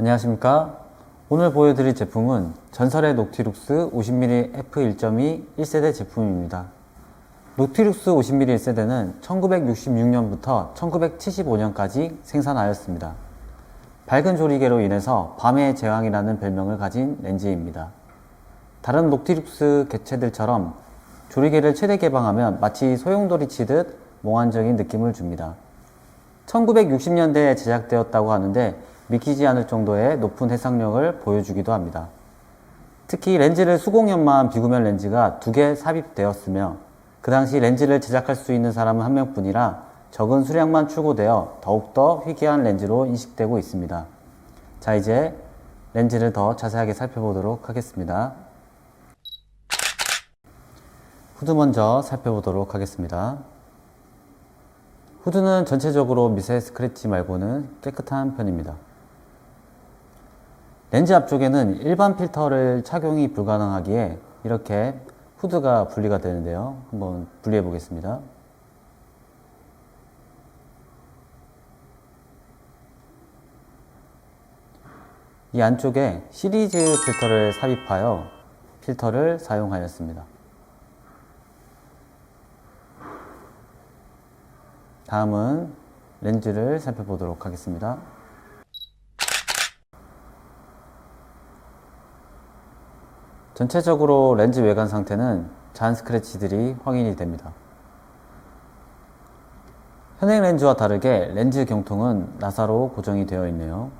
안녕하십니까. 오늘 보여드릴 제품은 전설의 녹티룩스 50mm f1.2 1세대 제품입니다. 녹티룩스 50mm 1세대는 1966년부터 1975년까지 생산하였습니다. 밝은 조리개로 인해서 밤의 제왕이라는 별명을 가진 렌즈입니다. 다른 녹티룩스 개체들처럼 조리개를 최대 개방하면 마치 소용돌이 치듯 몽환적인 느낌을 줍니다. 1960년대에 제작되었다고 하는데 믿기지 않을 정도의 높은 해상력을 보여주기도 합니다. 특히 렌즈를 수공연마한 비구면 렌즈가 두 개 삽입되었으며 그 당시 렌즈를 제작할 수 있는 사람은 한 명뿐이라 적은 수량만 출고되어 더욱더 희귀한 렌즈로 인식되고 있습니다. 자 이제 렌즈를 더 자세하게 살펴보도록 하겠습니다. 후드 먼저 살펴보도록 하겠습니다. 후드는 전체적으로 미세 스크래치 말고는 깨끗한 편입니다. 렌즈 앞쪽에는 일반 필터를 착용이 불가능하기에 이렇게 후드가 분리가 되는데요. 한번 분리해 보겠습니다. 이 안쪽에 시리즈 필터를 삽입하여 필터를 사용하였습니다. 다음은 렌즈를 살펴보도록 하겠습니다. 전체적으로 렌즈 외관 상태는 잔 스크래치들이 확인이 됩니다. 현행 렌즈와 다르게 렌즈 경통은 나사로 고정이 되어 있네요.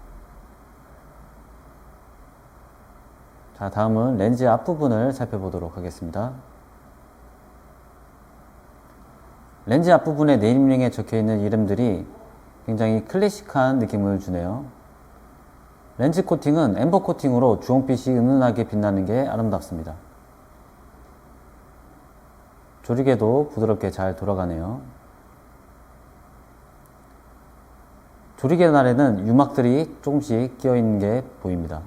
자, 다음은 렌즈 앞부분을 살펴보도록 하겠습니다. 렌즈 앞부분에 네임링에 적혀 있는 이름들이 굉장히 클래식한 느낌을 주네요. 렌즈 코팅은 엠버 코팅으로 주홍빛이 은은하게 빛나는 게 아름답습니다. 조리개도 부드럽게 잘 돌아가네요. 조리개 날에는 유막들이 조금씩 끼어 있는 게 보입니다.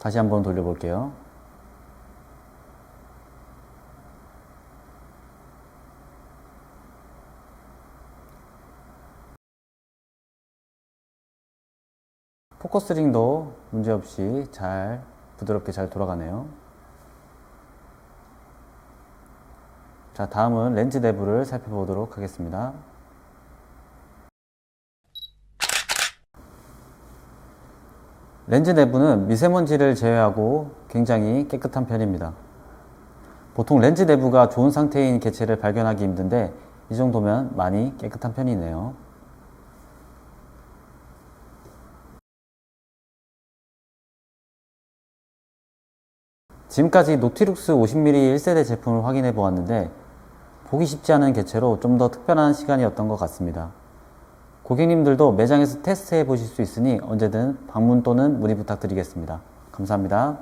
다시 한번 돌려볼게요. 포커스링도 문제없이 잘 부드럽게 잘 돌아가네요. 자, 다음은 렌즈 내부를 살펴보도록 하겠습니다. 렌즈 내부는 미세먼지를 제외하고 굉장히 깨끗한 편입니다. 보통 렌즈 내부가 좋은 상태인 개체를 발견하기 힘든데 이 정도면 많이 깨끗한 편이네요. 지금까지 노티룩스 50mm 1세대 제품을 확인해 보았는데 보기 쉽지 않은 개체로 좀 더 특별한 시간이었던 것 같습니다. 고객님들도 매장에서 테스트해 보실 수 있으니 언제든 방문 또는 문의 부탁드리겠습니다. 감사합니다.